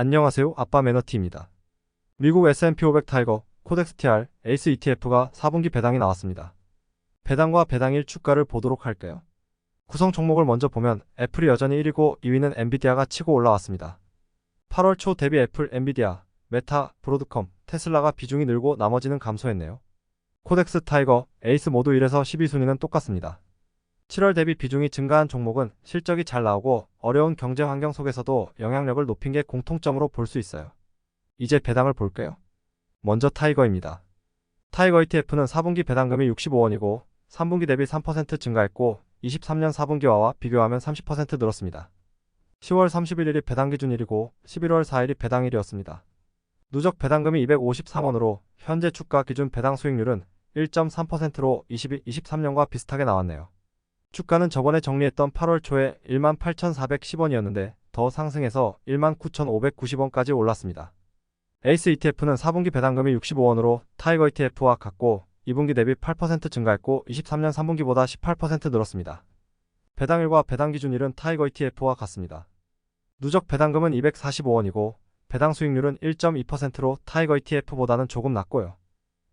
안녕하세요. 아빠 매너티입니다. 미국 S&P 500 타이거 코덱스 TR 에이스 ETF가 4분기 배당이 나왔습니다. 배당과 배당일 주가를 보도록 할게요. 구성 종목을 먼저 보면 애플이 여전히 1위고 2위는 엔비디아가 치고 올라왔습니다. 8월 초 대비 애플, 엔비디아, 메타, 브로드컴, 테슬라가 비중이 늘고 나머지는 감소했네요. 코덱스 타이거, 에이스 모두 1에서 12순위는 똑같습니다. 7월 대비 비중이 증가한 종목은 실적이 잘 나오고 어려운 경제 환경 속에서도 영향력을 높인 게 공통점으로 볼 수 있어요. 이제 배당을 볼게요. 먼저 타이거입니다. 타이거 ETF는 4분기 배당금이 65원이고 3분기 대비 3% 증가했고 23년 4분기와와 비교하면 30% 늘었습니다. 10월 31일이 배당 기준일이고 11월 4일이 배당일이었습니다. 누적 배당금이 253원으로 현재 주가 기준 배당 수익률은 1.3%로 22, 23년과 비슷하게 나왔네요. 주가는 저번에 정리했던 8월 초에 18,410원이었는데 더 상승해서 19,590원까지 올랐습니다. 에이스 ETF는 4분기 배당금이 65원으로 타이거 ETF와 같고 2분기 대비 8% 증가했고 23년 3분기보다 18% 늘었습니다. 배당일과 배당 기준일은 타이거 ETF와 같습니다. 누적 배당금은 245원이고 배당 수익률은 1.2%로 타이거 ETF보다는 조금 낮고요.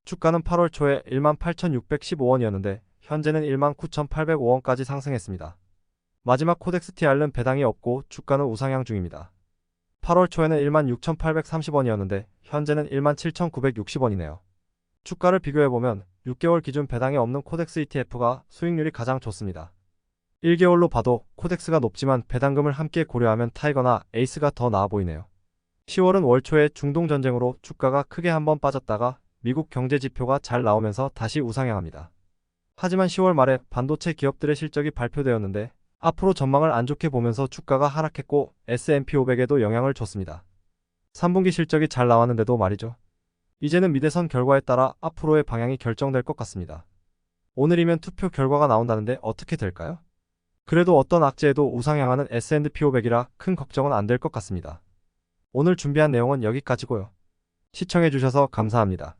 주가는 8월 초에 18,615원이었는데 현재는 19,805원까지 상승했습니다. 마지막 코덱스 TR는 배당이 없고 주가는 우상향 중입니다. 8월 초에는 16,830원이었는데 현재는 17,960원이네요. 주가를 비교해보면 6개월 기준 배당이 없는 코덱스 ETF가 수익률이 가장 좋습니다. 1개월로 봐도 코덱스가 높지만 배당금을 함께 고려하면 타이거나 에이스가 더 나아 보이네요. 10월은 월 초에 중동 전쟁으로 주가가 크게 한번 빠졌다가 미국 경제 지표가 잘 나오면서 다시 우상향합니다. 하지만 10월 말에 반도체 기업들의 실적이 발표되었는데 앞으로 전망을 안 좋게 보면서 주가가 하락했고 S&P 500에도 영향을 줬습니다. 3분기 실적이 잘 나왔는데도 말이죠. 이제는 미대선 결과에 따라 앞으로의 방향이 결정될 것 같습니다. 오늘이면 투표 결과가 나온다는데 어떻게 될까요? 그래도 어떤 악재에도 우상향하는 S&P 500이라 큰 걱정은 안 될 것 같습니다. 오늘 준비한 내용은 여기까지고요. 시청해주셔서 감사합니다.